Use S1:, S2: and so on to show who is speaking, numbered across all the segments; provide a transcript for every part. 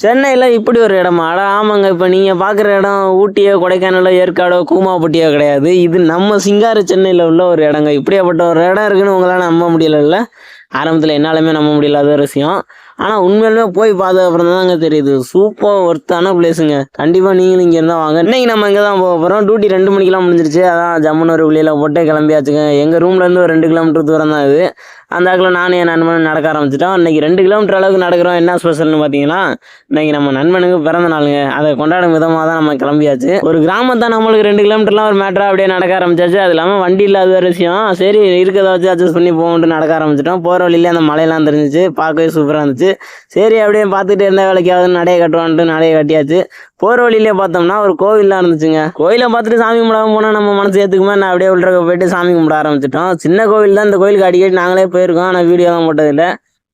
S1: சென்னையில் இப்படி ஒரு இடமா? அட ஆமாங்க இப்போ நீங்கள் பார்க்குற இடம் ஊட்டியோ கொடைக்கானலோ ஏற்காடோ கூமாப்பட்டியோ கிடையாது. இது நம்ம சிங்கார சென்னையில் உள்ள ஒரு இடங்க. இப்படியாப்பட்ட ஒரு இடம் இருக்குன்னு உங்களால் நம்ப முடியலல்ல? ஆரம்பத்தில் என்னாலுமே நம்ப முடியல அது ஒரு விஷயம். ஆனால் உண்மையிலுமே போய் பார்த்த அப்புறம் தாங்க தெரியுது. சூப்பர் ஒர்த்தான பிளேஸுங்க கண்டிப்பாக நீங்களும் இங்கே இருந்தால் வாங்க. இன்னைக்கு நம்ம இங்கே தான் போக போகிறோம் டியூட்டி ரெண்டு மணிக்கெலாம் முடிஞ்சிருச்சு. அதான் ஜம்முன்னு ஒரு வெளியில் போட்டு கிளம்பியாச்சுங்க. எங்கள் ரூம்லேருந்து ஒரு ரெண்டு கிலோமீட்டர் தூரம் தான் இது. அந்த ஆக்கில் நானும் என் நண்பனும் நடக்க ஆரம்பிச்சிட்டோம். இன்றைக்கி ரெண்டு கிலோமீட்டர் அளவுக்கு நடக்கிறோம். என்ன ஸ்பெஷல்னு பார்த்தீங்கன்னா இன்றைக்கி நம்ம நண்பனுக்கு பிறந்த நாளுங்க. அதை கொண்டாடும் விதமாக தான் நம்ம கிளம்பியாச்சு. ஒரு கிராமம் தான் நம்மளுக்கு ரெண்டு கிலோமீட்டர்லாம் ஒரு மேட்டராக அப்படியே நடக்க ஆரம்பிச்சாச்சு. அது இல்லாமல் வண்டி இல்லாத ஒரு விஷயம். சரி இருக்கிறத வச்சு அட்ஜஸ்ட் பண்ணி போகணுன்ட்டு நடக்க ஆரம்பிச்சிட்டோம். போகிற வழியிலே அந்த மலையெல்லாம் தெரிஞ்சிச்சு. பார்க்கவே சூப்பராக இருந்துச்சு. சரி அப்படியே பார்த்துட்டு இருந்த வேலைக்காவது நடைய கட்டுவான்ட்டு நடைய கட்டியாச்சு. போகிற வழியிலே பார்த்தோம்னா ஒரு கோவில்லாம் இருந்துச்சுங்க. கோயிலை பார்த்துட்டு சாமி கும்பிடாம போனால் நம்ம மனசு ஏற்றுக்குமா நான் அப்படியே உள்ள போயிட்டு சாமி கும்பிட ஆரம்பிச்சிட்டோம். சின்ன கோவில் தான் இந்த கோயிலுக்கு அடிக்கடி நாங்களே போயிருக்கோம். ஆனால் வீடியோ தான் போட்டதில்லை.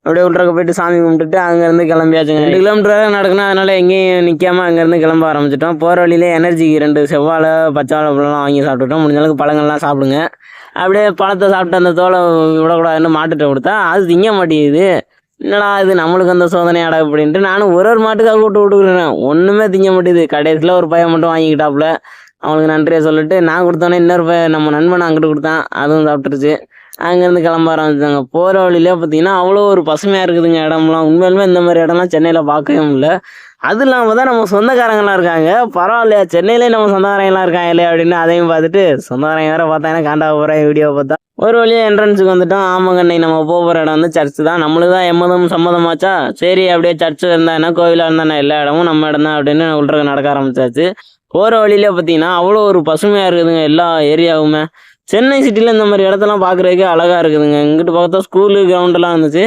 S1: அப்படியே உள்ளக்க போயிட்டு சாமி கும்பிட்டுட்டு அங்கேருந்து கிளம்பியாச்சுங்க. ரெண்டு கிலோமீட்டர் நடக்கணும் அதனால் எங்கேயும் நிற்காம அங்கேருந்து கிளம்ப ஆரம்பிச்சிட்டோம். போகிற வழியிலே எனர்ஜிக்கு ரெண்டு செவ்வாழை பச்சை பழம்லாம் வாங்கி சாப்பிட்டுட்டோம். முடிஞ்ச அளவுக்கு பழங்கள்லாம் சாப்பிடுங்க. அப்படியே பழத்தை சாப்பிட்டு அந்த தோலை விடக்கூடாதுன்னு மாட்டுட்ட கொடுத்தா அது திங்க மாட்டேங்குது. என்னடா இது நம்மளுக்கு அந்த சோதனையாடா அப்படின்ட்டு நானும் ஒரு ஒரு மாட்டுக்காக விட்டு விட்டுக்கிறேன். ஒன்றுமே திங்க மாட்டேது கடைசியில் ஒரு பையன் மட்டும் வாங்கிக்கிட்டாப்புல. அவனுக்கு நன்றியை சொல்லிட்டு நான் கொடுத்தோன்னே இன்னொரு பையன் நம்ம நண்பன் அங்கிட்டு கொடுத்தான். அதுவும் சாப்பிட்டுருச்சு. அங்கேருந்து கிளம்ப ஆரம்பிச்சாங்க போகிற வழியிலே பார்த்தீங்கன்னா அவ்வளோ ஒரு பசுமையாக இருக்குதுங்க இடம்லாம். உண்மையிலுமே இந்த மாதிரி இடம்லாம் சென்னையில் பார்க்கவே முடியல. அது இல்லாமல் தான் நம்ம சொந்தக்காரங்களாம் இருக்காங்க. பரவாயில்லையா சென்னையிலே நம்ம சொந்தக்காரங்களாம் இருக்காங்க இல்லையா அப்படின்னு அதையும் பார்த்துட்டு சொந்தக்காரங்க வேறு பார்த்தாங்கன்னா காண்டா போகிறேன் வீடியோ பார்த்தா. ஒரு வழியாக என்ட்ரன்ஸுக்கு வந்துட்டோம். ஆமங்கண்ணை நம்ம போக போகிற இடம் வந்து சர்ச்சு தான். நம்மளுக்கு தான் எம்மதம் சம்மதமாச்சா சரி அப்படியே சர்ச்சு இருந்தா கோவிலாக கோயிலாக இருந்தா எல்லா இடமும் நம்ம இடம் தான் அப்படின்னு உள்ள நடக்க ஆரம்பிச்சாச்சு. போகிற வழியிலே பார்த்தீங்கன்னா அவ்வளோ ஒரு பசுமையாக இருக்குதுங்க எல்லா ஏரியாவுமே சென்னை சிட்டியில் இந்த மாதிரி இடத்தெல்லாம் பார்க்குறதுக்கே அழகாக இருக்குதுங்க. இங்கிட்டு பார்த்தா ஸ்கூலு கிரவுண்டெல்லாம் இருந்துச்சு.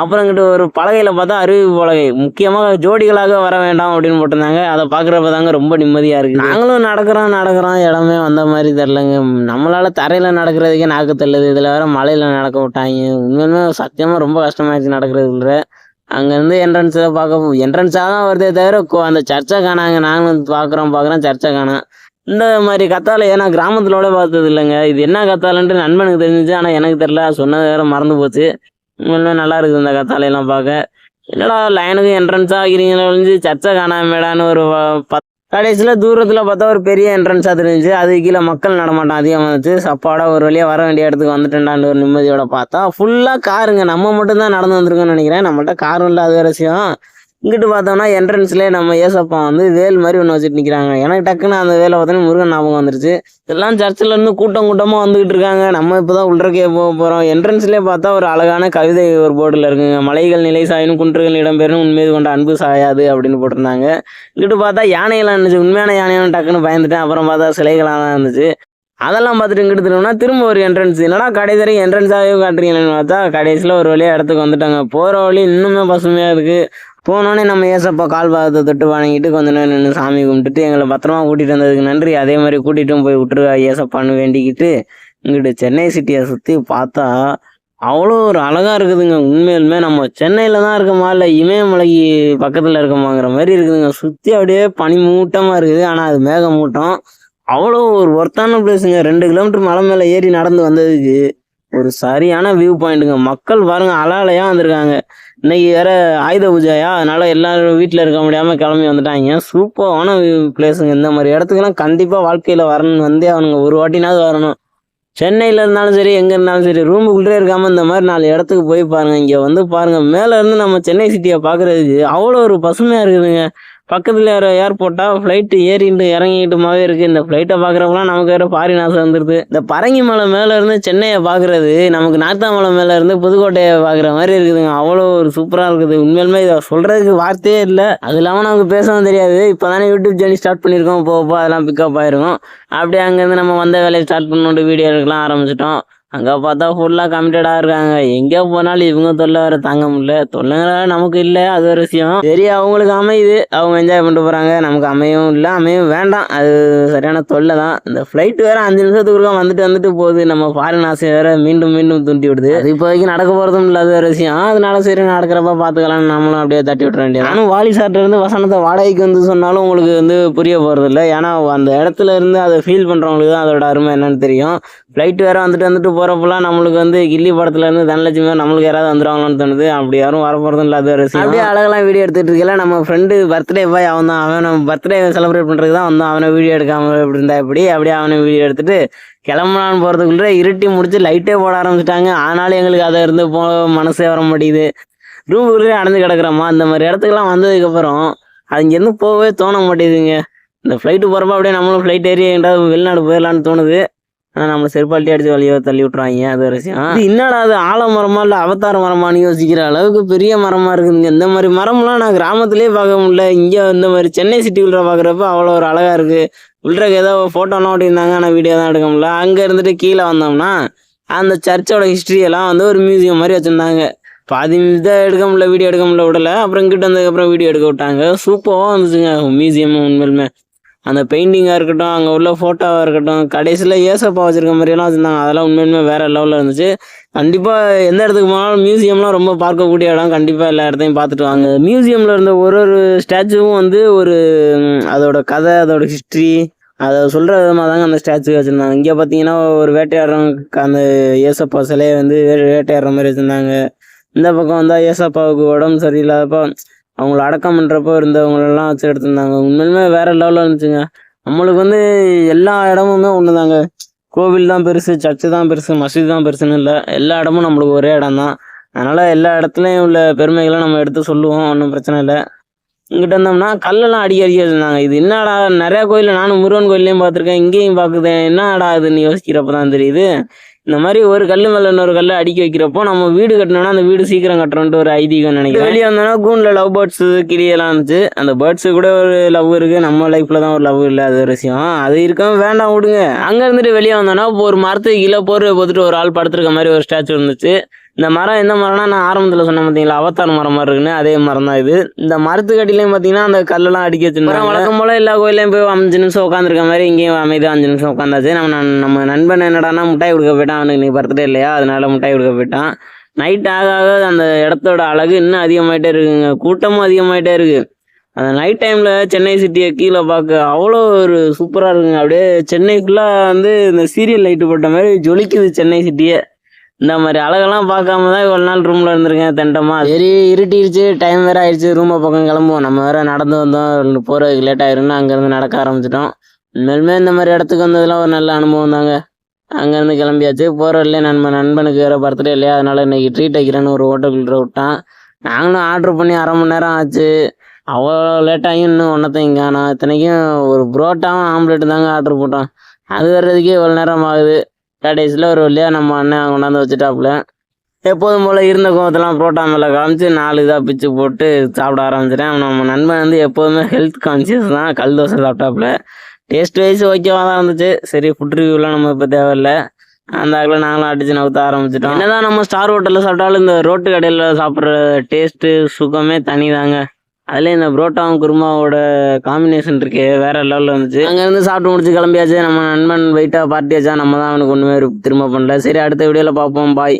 S1: அப்புறம் இங்கிட்டு ஒரு பலகையில் பார்த்தா அருவி பலகை. முக்கியமாக ஜோடிகளாக வர வேண்டாம் அப்படின்னு போட்டிருந்தாங்க. அதை பார்க்குறப்ப தாங்க ரொம்ப நிம்மதியாக இருக்குது. நாங்களும் நடக்கிறோம் நடக்கிறோம். இடமே வந்த மாதிரி தெரிலங்க நம்மளால் தரையில் நடக்கிறதுக்கே நாக்கு தள்ளுது. இதில் வேற மலையில் நடக்க விட்டாங்க. உண்மையுமே சத்தியமாக ரொம்ப கஷ்டமாயிடுச்சு நடக்கிறதுல. அங்கேருந்து என்ட்ரன்ஸில் பார்க்க என்ட்ரன்ஸாக தான் வருதே தவிர அந்த சர்ச்சை காணாங்க. நாங்களும் பார்க்குறோம் பார்க்குறோம் சர்ச்சை காணோம். இந்த மாதிரி கத்தாலை ஏன்னா கிராமத்திலோட பார்த்தது இல்லைங்க இது என்ன கத்தாலன்ட்டு நண்பனுக்கு தெரிஞ்சிச்சு ஆனால் எனக்கு தெரில சொன்னது வேற மறந்து போச்சு. உண்மையிலுமே நல்லா இருக்குது இந்த கத்தாலையெல்லாம் பார்க்க. என்னடா லைனுக்கு என்ட்ரன்ஸாக ஆகிறீங்களா ஒழிஞ்சு சர்ச்சை காணாமேடான்னு ஒரு பத் கடைசியில் தூரத்தில் பார்த்தா ஒரு பெரிய என்ட்ரன்ஸாக தெரிஞ்சுச்சு. அது கீழே மக்கள் நடமாட்டம் அதிகமாக இருந்துச்சு. சப்பாடா ஒரு வழியாக வர வேண்டிய இடத்துக்கு வந்துட்டேன்டான்னு ஒரு நிம்மதியோட பார்த்தா ஃபுல்லாக காருங்க நம்ம மட்டும்தான் நடந்து வந்திருக்கோம்னு நினைக்கிறேன். நம்மள்ட்ட காரும் இல்லை அது வேற விஷயம். இங்கிட்டு பார்த்தோம்னா என்ட்ரன்ஸ்லேயே நம்ம ஏசப்பா வந்து வேல் மாதிரி ஒன்று வச்சுட்டு நிற்கிறாங்க எனக்கு டக்குன்னு அந்த வேலை பார்த்தோன்னா முருகன் ஞாபகம் வந்துருச்சு. இதெல்லாம் சர்ச்சில் இருந்து கூட்டம் கூட்டமாக வந்துகிட்டு இருக்காங்க. நம்ம இப்போ தான் உள்ளக்கே போக போகிறோம் என்ட்ரன்ஸ்லேயே பார்த்தா ஒரு அழகான கவிதை ஒரு போர்டில் இருக்குங்க. மலைகள் நிலை சாயினும் குன்றுகள் இடம்பெறும் உண்மையது கொண்ட அன்பு சாயாது அப்படின்னு போட்டிருந்தாங்க. இங்கிட்டு பார்த்தா யானைகளாக இருந்துச்சு. உண்மையான யானையான டக்குன்னு பயந்துட்டேன். அப்புறம் பார்த்தா சிலைகளாக தான் இருந்துச்சு. அதெல்லாம் பார்த்துட்டு இங்கிட்டு திரும்பினா திரும்ப ஒரு என்ட்ரன்ஸ் என்னடா கடைசி என்ட்ரன்ஸாகவே காட்டுறீங்கன்னு பார்த்தா கடைசியில் ஒரு வழியாக இடத்துக்கு வந்துட்டாங்க. போகிற வழி இன்னுமே பசுமையாக இருக்குது போனோடனே நம்ம ஏசப்பா கால் பாதத்தை தொட்டு வணங்கிட்டு கொஞ்ச நேரம் நின்று சாமி கும்பிட்டுட்டு எங்களை பத்திரமா கூட்டிகிட்டு வந்ததுக்கு நன்றி. அதே மாதிரி கூட்டிகிட்டும் போய் விட்டுருவா ஏசப்பான்னு வேண்டிக்கிட்டு இங்கிட்டு சென்னை சிட்டியை சுற்றி பார்த்தா அவ்வளோ ஒரு அழகாக இருக்குதுங்க. உண்மையிலுமே நம்ம சென்னையில் தான் இருக்கோமா இல்லை இமயமலைக்கு பக்கத்தில் இருக்கமாங்கிற மாதிரி இருக்குதுங்க. சுற்றி அப்படியே பனி மூட்டமாக இருக்குது. ஆனால் அது மேகமூட்டம். அவ்வளோ ஒரு ஒர்த்தான பிளேஸுங்க ரெண்டு கிலோமீட்டர் மலை மேலே ஏறி நடந்து வந்ததுக்கு ஒரு சரியான வியூ பாயிண்ட்டுங்க மக்கள் பாருங்க அலாலையாக வந்திருக்காங்க. இன்னைக்கு வேற ஆயுத பூஜையா? அதனால எல்லாரும் வீட்டில் இருக்க முடியாமல் கிளம்பி வந்துட்டாங்க. சூப்பரான பிளேஸுங்க இந்த மாதிரி இடத்துக்குலாம் கண்டிப்பாக வாழ்க்கையில் வரணும்னு வந்தே அவனுங்க ஒரு வாட்டினாவது வரணும். சென்னையில் இருந்தாலும் சரி எங்கே இருந்தாலும் சரி ரூமுக்குள்ளே இருக்காமல் இந்த மாதிரி நாலு இடத்துக்கு போய் பாருங்க. இங்கே வந்து பாருங்க மேலே இருந்து நம்ம சென்னை சிட்டியை பார்க்குறதுக்கு அவ்வளோ ஒரு பசுமையாக இருக்குதுங்க. பக்கத்தில் வேறு ஏர்போர்ட்டாக ஃப்ளைட்டு ஏறிட்டு இறங்கிட்டுமாவே இருக்குது இந்த ஃப்ளைட்டை பார்க்குறப்பலாம் நமக்கு வேறு ஃபாரின் ஆசை வந்துடுது இந்த பரங்கி மலை மேலேருந்து சென்னையை பார்க்குறது நமக்கு நார்த்தாமலை மலை மேலேருந்து புதுக்கோட்டையை பார்க்குற மாதிரி இருக்குதுங்க. அவ்வளோ ஒரு சூப்பராக இருக்குது. உண்மையிலுமே இதை சொல்கிறதுக்கு வார்த்தையே இல்லை. அது இல்லாமல் நமக்கு பேசவும் தெரியாது. இப்போ தானே யூடியூப் சேனல் ஸ்டார்ட் பண்ணியிருக்கோம். போக போக அதெல்லாம் பிக்கப் ஆயிருக்கும். அப்படியே அங்கேருந்து நம்ம வந்த வேலையை ஸ்டார்ட் பண்ணிட்டு வீடியோ எடுக்கலாம் ஆரம்பிச்சிட்டோம். அங்கே பார்த்தா ஃபுல்லாக கமிட்டடாக இருக்காங்க. எங்கே போனாலும் இவங்க தொல்லை வேறு தாங்க முடியல. தொல்லைங்களா நமக்கு இல்லை அது ஒரு விஷயம். சரி அவங்களுக்கு அமையுது. அவங்க என்ஜாய் பண்ணிட்டு போகிறாங்க நமக்கு அமையும் இல்லை அமையும் வேண்டாம். அது சரியான தொல்லை தான். இந்த ஃப்ளைட் வேறு அஞ்சு நிமிஷத்துக்குள்ள வந்துட்டு வந்துட்டு போகுது. நம்ம ஃபாரின் ஆசை வேறு மீண்டும் மீண்டும் தூண்டி விடுது. அது இப்போதைக்கு நடக்க போகிறதும் இல்லை அது ஒரு விஷயம். அதனால சரி நடக்கிறப்ப பார்த்துக்கலாம் நம்மளும் அப்படியே தட்டி விட்டுற வேண்டியது நானும் வாலி சார்ட்டேருந்து வசனத்தை வாடகைக்கு வந்து சொன்னாலும் உங்களுக்கு வந்து புரிய போகிறது இல்லை ஏன்னா அந்த இடத்துல இருந்து அதை ஃபீல் பண்ணுறவங்களுக்கு தான் அதோட அருமை என்னன்னு தெரியும். ஃப்ளைட் வேறு வந்துட்டு வந்துட்டு போகிறப்பெல்லாம் நம்மளுக்கு வந்து கில்லி படத்துல இருந்து தனலட்சுமி நம்மளுக்கு யாராவது வந்துடுவாங்களான்னு தோணுது. அப்படி யாரும் வர போகிறதும் இல்லை. அது ஒரு அப்படியே அழகெல்லாம் வீடியோ எடுத்துகிட்டு இருக்கல நம்ம ஃப்ரெண்டு பர்த்டே போய் அவன் தான். அவன் நம்ம பர்த்டே செலிப்ரேட் பண்ணுறதுக்கு தான் வந்தான். அவனை வீடியோ எடுக்காம எப்படி இருந்தா எப்படி? அப்படியே அவனை வீடியோ எடுத்துகிட்டு கிளம்பலான்னு போகிறதுக்குள்ளே இருட்டி முடிச்சு லைட்டே போட ஆரம்பிச்சிட்டாங்க. ஆனாலும் எங்களுக்கு அதை இருந்து போ மனசே வர மாட்டேங்குது. ரூமுக்குள்ளே அடைஞ்சு கிடக்குறோமா? அந்த மாதிரி இடத்துக்குலாம் வந்ததுக்கப்புறம் அது இங்கேருந்து போகவே தோண மாட்டேங்குதுங்க. இந்த ஃப்ளைட்டு போகிறப்ப அப்படியே நம்மளும் ஃப்ளைட் ஏறி எங்கேயாவது வெளிநாடு போயிடலான்னு தோணுது. ஆனால் நம்மளை செருப்பாட்டி அடிச்சு வழியோ தள்ளி விட்ருவாங்க அது ஒரு விஷயம். இது என்னடா அது? ஆலமரமா இல்லை அவதார மரமானு யோசிக்கிற அளவுக்கு பெரிய மரமாக இருக்குதுங்க. இந்த மாதிரி மரம்லாம் நான் கிராமத்துலேயே பார்க்க முடியல. இங்கே இந்த மாதிரி சென்னை சிட்டி உள்ள பார்க்குறப்ப அவ்வளோ ஒரு அழகாக இருக்குது உள்ளக்கு ஏதோ ஃபோட்டோலாம் ஓட்டியிருந்தாங்க ஆனால் வீடியோ தான் எடுக்க முடியல. அங்கே இருந்துட்டு கீழே வந்தோம்னா அந்த சர்ச்சோட ஹிஸ்ட்ரியெல்லாம் வந்து ஒரு மியூசியம் மாதிரி வச்சுருந்தாங்க. பாதி இதை எடுக்க முடியல வீடியோ எடுக்க முடியல விடல. அப்புறம் இங்கிட்ட வந்ததுக்கப்புறம் வீடியோ எடுக்க விட்டாங்க. சூப்பராக இருந்துச்சுங்க மியூசியம் உண்மையிலுமே. அந்த பெயிண்டிங்காக இருக்கட்டும் அங்கே உள்ள ஃபோட்டோவாக இருக்கட்டும் கடைசியில் ஏசப்பா வச்சுருக்க மாதிரியெல்லாம் வச்சுருந்தாங்க. அதெல்லாம் உண்மையுமே வேறு லெவலில் இருந்துச்சு. கண்டிப்பாக எந்த இடத்துக்கு போனாலும் மியூசியம்லாம் ரொம்ப பார்க்கக்கூடிய இடம். கண்டிப்பாக எல்லா இடத்தையும் பார்த்துட்டு வாங்க. மியூசியமில் இருந்த ஒரு ஒரு ஸ்டாச்சுவும் வந்து ஒரு அதோட கதை அதோட ஹிஸ்ட்ரி அதை சொல்கிற விதமாக தாங்க அந்த ஸ்டாச்சு வச்சுருந்தாங்க. இங்கே பார்த்தீங்கன்னா ஒரு வேட்டையாடுறோம் அந்த ஏசப்பா சிலையை வந்து வே- வேட்டையாடுற மாதிரி வச்சுருந்தாங்க. இந்த பக்கம் வந்தால் ஏசப்பாவுக்கு உடம்பு சரியில்லாதப்போ அவங்கள அடக்கம் பண்ணுறப்போ இருந்தவங்களெல்லாம் வச்சு எடுத்திருந்தாங்க. உண்மையிலுமே வேற லெவலில் இருந்துச்சுங்க. நம்மளுக்கு வந்து எல்லா இடமுமே ஒன்று தாங்க கோவில் தான் பெருசு சர்ச்சு தான் பெருசு மசூதி தான் பெருசுன்னு இல்லை. எல்லா இடமும் நம்மளுக்கு ஒரே இடம் தான் அதனால் எல்லா இடத்துலையும் உள்ள பெருமைகளை நம்ம எடுத்து சொல்லுவோம் ஒன்றும் பிரச்சனை இல்லை. இங்கிட்ட இருந்தோம்னா கல்லெல்லாம் அடிக்க அடிக்க வச்சுருந்தாங்க. இது என்னடா நிறையா கோயிலில் நானும் முருகன் கோயில்லையும் பார்த்துருக்கேன் இங்கேயும் பார்க்குது என்னடா இதுன்னு யோசிக்கிறப்ப தான் தெரியுது. இந்த மாதிரி ஒரு கல் மேல இன்னொரு கல்லை அடிக்க வைக்கிறப்போ நம்ம வீடு கட்டணும்னா அந்த வீடு சீக்கிரம் கட்டுறோன்ட்டு ஒரு ஐதீகம் நினைக்கிறேன். வெளியே வந்தோம்னா கூண்டில் லவ் பேர்ட்ஸ் கிளியெல்லாம் இருந்துச்சு. அந்த பேர்ட்ஸு கூட ஒரு லவ் இருக்கு. நம்ம லைஃப்ல தான் ஒரு லவ் இல்லை அது ஒரு விஷயம். அது இருக்காம வேண்டாம் விடுங்க. அங்க இருந்துட்டு வெளியே வந்தோம்னா இப்போ ஒரு மரத்துக்கு கீழே போர் போட்டுட்டு ஒரு ஆள் படுத்துருக்க மாதிரி ஒரு ஸ்டாச்சு இருந்துச்சு. இந்த மரம் எந்த மரம்னா நான் ஆரம்பத்தில் சொன்னேன் பார்த்தீங்களா அவத்தார் மரம் மாதிரி இருக்குன்னு அதே மரம் தான் இது. இந்த மரத்துக்கு அடியிலையும் பார்த்தீங்கன்னா அந்த கல்லெல்லாம் அடிக்க வச்சுருந்தோம் வழக்கம் போல் எல்லா கோயிலையும் போய் அஞ்சு நிமிஷம் உட்காந்துருக்க மாதிரி இங்கேயும் அமைதியாக அஞ்சு நிமிஷம் உட்காந்தாச்சு நம்ம நம்ம நண்பன் என்னடான்னா முட்டாய் கொடுக்க போயிட்டான் அவனுக்கு இன்னைக்கு பர்த்டே இல்லையா அதனால முட்டாய் கொடுக்க போயிட்டான். நைட் ஆக ஆக அந்த இடத்தோட அழகு இன்னும் அதிகமாகிட்டே இருக்குங்க. கூட்டமும் அதிகமாகிட்டே இருக்குது அந்த நைட் டைமில் சென்னை சிட்டியை கீழே பார்க்க அவ்வளோ ஒரு சூப்பராக இருக்குங்க. அப்படியே சென்னை ஃபுல்லாக வந்து இந்த சீரியல் லைட்டு போட்ட மாதிரி ஜொலிக்குது சென்னை சிட்டியை. இந்த மாதிரி அழகெல்லாம் பார்க்காம தான் இவ்வளோ நாள் ரூமில் இருந்திருக்கேன் தெண்டமா. சரி இருட்டிடுச்சு டைம் வேற ஆயிடுச்சு ரூமை பக்கம் கிளம்புவோம். நம்ம வேற நடந்து வந்தோம் போகிறதுக்கு லேட் ஆயிரும்னு அங்கேருந்து நடக்க ஆரம்பிச்சிட்டோம். உண்மையிலுமே இந்த மாதிரி இடத்துக்கு வந்ததெல்லாம் ஒரு நல்ல அனுபவம் தாங்க. அங்கேருந்து கிளம்பியாச்சு. போகிற இல்லையே நண்பன் நண்பனுக்கு வேறு பர்த்டே இல்லையா? அதனால இன்னைக்கு ட்ரீட் வைக்கிறேன்னு ஒரு ஹோட்டலுக்குள்ள விட்டான். நாங்களும் ஆர்டர் பண்ணி அரை மணி நேரம் ஆச்சு. அவ்வளோ லேட்டாகியும் இன்னும் ஒன்றத்தையும் காணோம் இத்தனைக்கும் ஒரு புரோட்டாவும் ஆம்லெட்டு தாங்க ஆர்டர் போட்டோம். அது வர்றதுக்கே இவ்வளோ நேரம் ஆகுது. கடைசியில் ஒரு வழியாக நம்ம அண்ணன் கொண்டாந்து வச்சுட்டாப்புல. எப்போதும் போல் இருந்த கோவத்தெல்லாம் புரோட்டா மேலே காமிச்சு நாலு இதாக பிச்சு போட்டு சாப்பிட ஆரம்பிச்சிட்டேன். நம்ம நண்பன் வந்து எப்போதுமே ஹெல்த் கான்சியஸ் தான். கல் தோசை சாப்பிட்டாப்புல. டேஸ்ட் வைஸ் ஓகேவாக தான் இருந்துச்சு. சரி ஃபுட் ரிவ்யூலாம் நம்ம இப்போ தேவையில்லை. அந்த ஆக்கில் நாங்களும் அடித்து நவுத்த ஆரம்பிச்சிட்டோம். என்னதான் நம்ம ஸ்டார் ஹோட்டலில் சாப்பிட்டாலும் இந்த ரோட்டு கடையில் சாப்பிட்ற டேஸ்ட்டு சுகமே தனி தாங்க அதில் இந்த புரோட்டாவும் குருமாவோட காம்பினேஷன் இருக்கே வேற லெவலில் இருந்துச்சு அங்கேருந்து சாப்பிட்டு முடிச்சு கிளம்பியாச்சு. நம்ம நண்பன் வெயிட்டாக பார்ட்டி வச்சா நம்ம தான் அவனுக்கு ஒன்றுமே திரும்ப பண்ணல. சரி அடுத்த வீடியோவில் பார்ப்போம் பாய்